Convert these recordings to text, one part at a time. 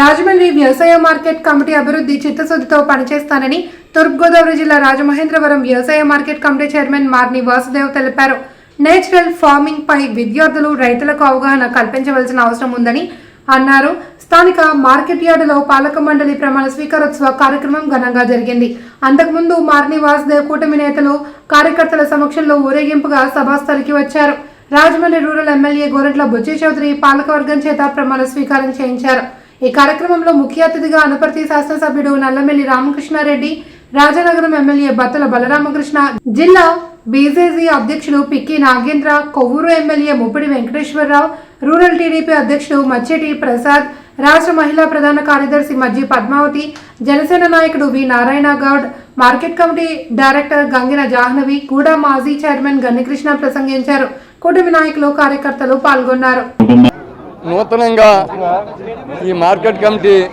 రాజమండ్రి వ్యవసాయ market committee అభివృద్ధి చిత్తశుద్ధితో పనిచేస్తానని తూర్పుగోదావరి జిల్లా రాజమహేంద్రవరం వ్యవసాయ market committee chairman Marni Vasudev తెలిపారు. నేచురల్ ఫార్మింగ్ పై విద్యార్థులు రైతులకు అవగాహన కల్పించవలసిన అవసరం ఉందని అన్నారు. స్థానిక మార్కెట్ యార్డులో పాలక మండలి ప్రమాణ స్వీకారోత్సవ కార్యక్రమం ఘనంగా జరిగింది. అంతకుముందు మార్ని వాసుదేవ్ కూటమి నేతలు కార్యకర్తల సమక్షంలో ఊరేగింపుగా సభాస్థలికి వచ్చారు. రాజమండ్రి రూరల్ ఎమ్మెల్యే గోరెట్ల బుజ్జి చౌదరి పాలకవర్గం చేత ప్రమాణ స్వీకారం చేయించారు. ఈ కార్యక్రమంలో ముఖ్య అతిథిగా అనపర్తి శాసనసభ్యుడు నల్లమెల్లి రామకృష్ణారెడ్డి రాజనగరం ఎమ్మెల్యే బత్తల బలరామకృష్ణ జిల్లా బీజేజీ అధ్యక్షుడు Pikki Nagendra Kovvur MLA Muppidi Venkateswara Rao rural TDP అధ్యక్షుడు మచ్చెటి ప్రసాద్ రాష్ట్ర మహిళా ప్రధాన కార్యదర్శి మజ్జి పద్మావతి జనసేన నాయకుడు V Narayana Goud market committee director Gangina Jahnavi కూడా మాజీ చైర్మన్ గన్నికృష్ణ ప్రసంగించారు. కూటమి నాయకులు కార్యకర్తలు పాల్గొన్నారు. నూతనంగా ఈ మార్కెట్ కమిటీ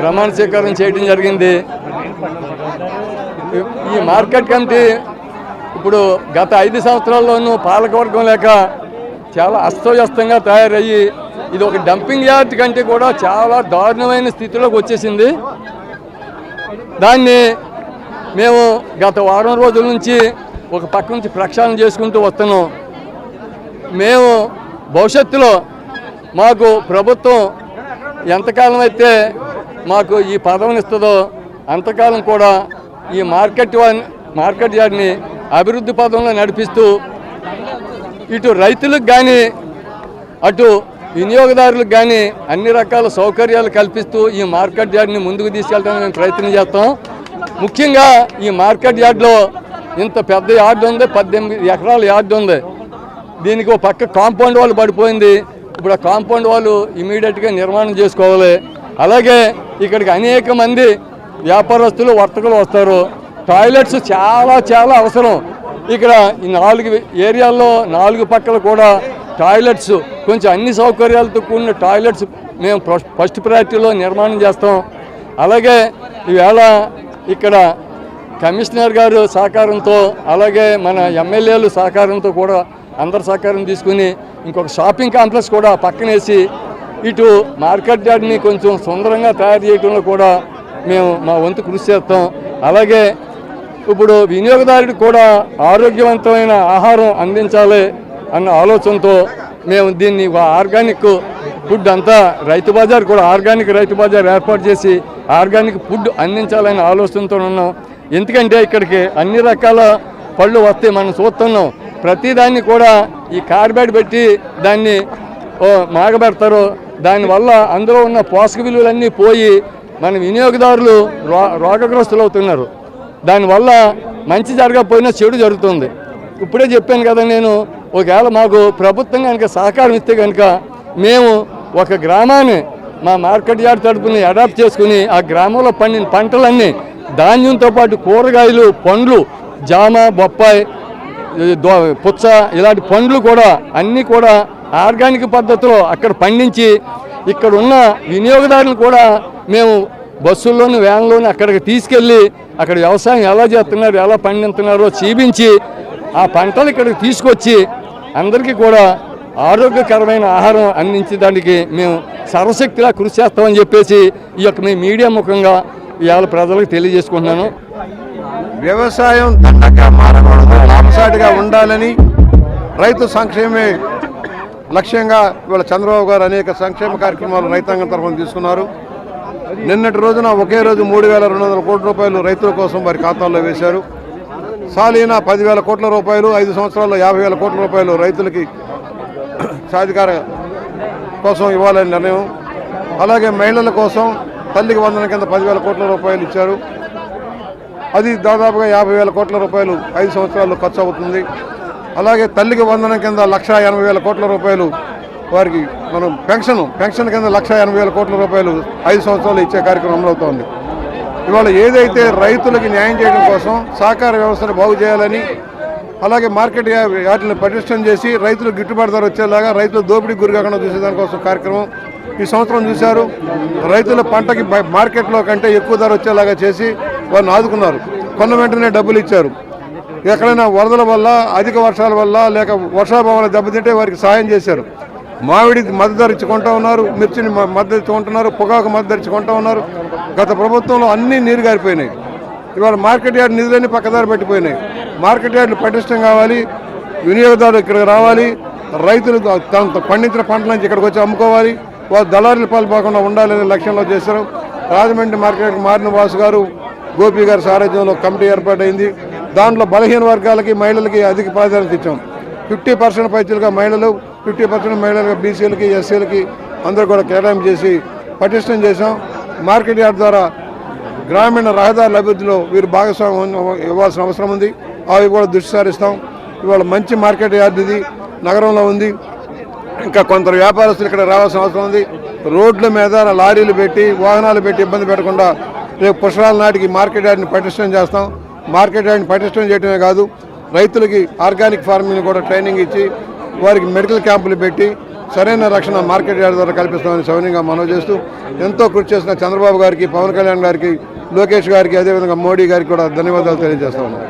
ప్రమాణ స్వీకారం చేయడం జరిగింది. ఈ- ఈ మార్కెట్ కమిటీ ఇప్పుడు గత ఐదు సంవత్సరాల్లోనూ పాలకవర్గం లేక చాలా అస్తవ్యస్తంగా తయారయ్యి ఇది ఒక డంపింగ్ యార్డ్ కంటే కూడా చాలా దారుణమైన స్థితిలోకి వచ్చేసింది. దాన్ని మేము గత వారం రోజుల నుంచి ఒక పక్క నుంచి ప్రక్షాళన చేసుకుంటూ వస్తున్నాం. మేము భవిష్యత్తులో మాకు ప్రభుత్వం ఎంతకాలం అయితే మాకు ఈ పదవిని ఇస్తుందో అంతకాలం కూడా ఈ మార్కెట్ మార్కెట్ యార్డ్ని అభివృద్ధి పదంలో నడిపిస్తూ ఇటు రైతులకు కానీ అటు వినియోగదారులకు కానీ అన్ని రకాల సౌకర్యాలు కల్పిస్తూ ఈ మార్కెట్ యార్డ్ని ముందుకు తీసుకెళ్ళడానికి మేము ప్రయత్నం చేస్తాం. ముఖ్యంగా ఈ మార్కెట్ యార్డ్లో ఇంత పెద్ద యార్డ్ ఉంది పద్దెనిమిది ఎకరాల యార్డ్ ఉంది. దీనికి ఒక పక్క కాంపౌండ్ వాళ్ళు పడిపోయింది. ఇప్పుడు ఆ కాంపౌండ్ వాళ్ళు ఇమీడియట్గా నిర్మాణం చేసుకోవాలి. అలాగే ఇక్కడికి అనేక మంది వ్యాపారస్తులు వర్తకులు వస్తారు. టాయిలెట్స్ చాలా చాలా అవసరం. ఇక్కడ ఈ నాలుగు ఏరియాల్లో నాలుగు పక్కల కూడా టాయిలెట్స్ కొంచెం అన్ని సౌకర్యాలతో కూడిన టాయిలెట్స్ మేము ఫస్ట్- ఫస్ట్ ప్రయారిటీలో నిర్మాణం చేస్తాం. అలాగే ఈవేళ ఇక్కడ కమిషనర్ గారు సహకారంతో అలాగే మన ఎమ్మెల్యేలు సహకారంతో కూడా అందరి సహకారం తీసుకుని ఇంకొక షాపింగ్ కాంప్లెక్స్ కూడా పక్కనేసి ఇటు మార్కెట్ యార్డ్ని కొంచెం సుందరంగా తయారు చేయడంలో కూడా మేము మా వంతు కృషి చేస్తాం. అలాగే ఇప్పుడు వినియోగదారుడికి కూడా ఆరోగ్యవంతమైన ఆహారం అందించాలి అన్న ఆలోచనతో మేము దీన్ని ఆర్గానిక్ ఫుడ్ అంతా రైతు బజార్ కూడా ఆర్గానిక్ రైతు బజార్ ఏర్పాటు చేసి ఆర్గానిక్ ఫుడ్ అందించాలనే ఆలోచనతో ఉన్నాం. ఎందుకంటే ఇక్కడికి అన్ని రకాల పళ్ళు వస్తాయి మనం చూస్తున్నాం. ప్రతిదాన్ని కూడా ఈ కార్బైడ్ పెట్టి దాన్ని ఓ మాగబెడతారు. దానివల్ల అందులో ఉన్న పోషక విలువలన్నీ పోయి మన వినియోగదారులు రో రోగగ్రస్తులు అవుతున్నారు దానివల్ల మంచి జరగకపోయినా చెడు జరుగుతుంది. ఇప్పుడే చెప్పాను కదా నేను ఒకవేళ మాకు ప్రభుత్వం కనుక సహకారం ఇస్తే కనుక మేము ఒక గ్రామాన్ని మా మార్కెట్ యార్డ్ తడుపుని అడాప్ట్ చేసుకుని ఆ గ్రామంలో పండిన పంటలన్నీ ధాన్యంతో పాటు కూరగాయలు పండ్లు జామ బొప్పాయి పుచ్చ ఇలాంటి పండ్లు కూడా అన్నీ కూడా ఆర్గానిక్ పద్ధతిలో అక్కడ పండించి ఇక్కడ ఉన్న వినియోగదారులు కూడా మేము బస్సుల్లోని వ్యాన్లోని అక్కడికి తీసుకెళ్ళి అక్కడ వ్యవసాయం ఎలా చేస్తున్నారు ఎలా పండిస్తున్నారో చూపించి ఆ పంటలు ఇక్కడికి తీసుకొచ్చి అందరికీ కూడా ఆరోగ్యకరమైన ఆహారం అందించడానికి మేము సర్వశక్తిలా కృషి చేస్తామని చెప్పేసి ఈ యొక్క మీ మీడియా ముఖంగా ఇవాళ ప్రజలకు తెలియజేసుకుంటున్నాను. వ్యవసాయం దండగా మారకూడదు. లాభసాటిగా ఉండాలని రైతు సంక్షేమే లక్ష్యంగా ఇవాళ చంద్రబాబు గారు అనేక సంక్షేమ కార్యక్రమాలు రైతాంగం తరఫున తీసుకున్నారు. నిన్నటి రోజున ఒకే రోజు మూడు వేల రెండు వందల కోట్ల రూపాయలు రైతుల కోసం వారి ఖాతాల్లో వేశారు. సాలీన పదివేల కోట్ల రూపాయలు ఐదు సంవత్సరాల్లో యాభై వేల కోట్ల రూపాయలు రైతులకి సాధికార కోసం ఇవ్వాలని నిర్ణయం. అలాగే మహిళల కోసం తల్లికి వందన కింద పదివేల కోట్ల రూపాయలు ఇచ్చారు. అది దాదాపుగా యాభై వేల కోట్ల రూపాయలు ఐదు సంవత్సరాల్లో ఖర్చు అవుతుంది. అలాగే తల్లికి వందనం కింద లక్ష ఎనభై వేల కోట్ల రూపాయలు వారికి మనం పెన్షన్ పెన్షన్ కింద లక్ష ఎనభై వేల కోట్ల రూపాయలు ఐదు సంవత్సరాలు ఇచ్చే కార్యక్రమం అమలవుతోంది ఇవాళ ఏదైతే రైతులకి న్యాయం చేయడం కోసం సహకార వ్యవస్థను బాగు చేయాలని అలాగే మార్కెట్ వాటిని పటిష్టం చేసి రైతులు గిట్టుబాటు ధర వచ్చేలాగా రైతులు దోపిడీ గురి కాకుండా చూసే దానికోసం కార్యక్రమం ఈ సంవత్సరం చూశారు. రైతుల పంటకి మార్కెట్లో కంటే ఎక్కువ ధర వచ్చేలాగా చేసి వారిని ఆదుకున్నారు. కొన్న వెంటనే డబ్బులు ఇచ్చారు. ఎక్కడైనా వరదల వల్ల అధిక వర్షాల వల్ల లేక వర్షాభావాలు దెబ్బతింటే వారికి సాయం చేశారు. మామిడి మద్దతు ధర ఉన్నారు మిర్చిని మ- మద్దతు ఇచ్చి పొగాకు మద్దతు ఇచ్చి ఉన్నారు. గత ప్రభుత్వంలో అన్నీ నీరు గారిపోయినాయి. ఇవాళ మార్కెట్ యార్డ్ నిధులన్నీ పక్కదారి పెట్టిపోయినాయి. మార్కెట్ యార్డులు పటిష్టం కావాలి వినియోగదారులు ఇక్కడికి రావాలి రైతులు తను పండించిన పంట నుంచి ఇక్కడికి వచ్చి అమ్ముకోవాలి వాళ్ళు దళారుల పాల్పోకుండా ఉండాలనే లక్ష్యంలో చేశారు. రాజమండ్రి మార్కెట్ మారిన వాసు గారు గోపి గారి సారథ్యంలో కమిటీ ఏర్పాటైంది. దాంట్లో బలహీన వర్గాలకి మహిళలకి అధిక ప్రాధాన్యత ఇచ్చాం. ఫిఫ్టీ పర్సెంట్ పైచులుగా మహిళలు ఫిఫ్టీ పర్సెంట్ మహిళలుగా బీసీలకి ఎస్సీలకి అందరూ కూడా కేటాయింపు చేసి పటిష్టం చేశాం. మార్కెట్ యార్డ్ ద్వారా గ్రామీణ రహదారుల అభివృద్ధిలో వీరు భాగస్వామ్యం ఇవ్వాల్సిన అవసరం ఉంది. అవి కూడా దృష్టి సారిస్తాం ఇవాళ మంచి మార్కెట్ యార్డ్ ఇది. నగరంలో ఉంది. ఇంకా కొందరు వ్యాపారస్తులు ఇక్కడ రావాల్సిన అవసరం ఉంది. రోడ్ల మీద లారీలు పెట్టి వాహనాలు పెట్టి ఇబ్బంది పెట్టకుండా రేపు పుష్కరాల నాటికి మార్కెట్ యార్డ్ని పటిష్టం చేస్తాం. మార్కెట్ యార్డ్ని పటిష్టం చేయడమే కాదు రైతులకి ఆర్గానిక్ ఫార్మింగ్ కూడా ట్రైనింగ్ ఇచ్చి వారికి మెడికల్ క్యాంపులు పెట్టి సరైన రక్షణ మార్కెట్ యార్డ్ ద్వారా కల్పిస్తామని సౌన్యంగా మనవి చేస్తూ ఎంతో కృషి చేసిన చంద్రబాబు గారికి పవన్ కళ్యాణ్ గారికి లోకేష్ గారికి అదేవిధంగా మోడీ గారికి కూడా ధన్యవాదాలు తెలియజేస్తా ఉన్నాం.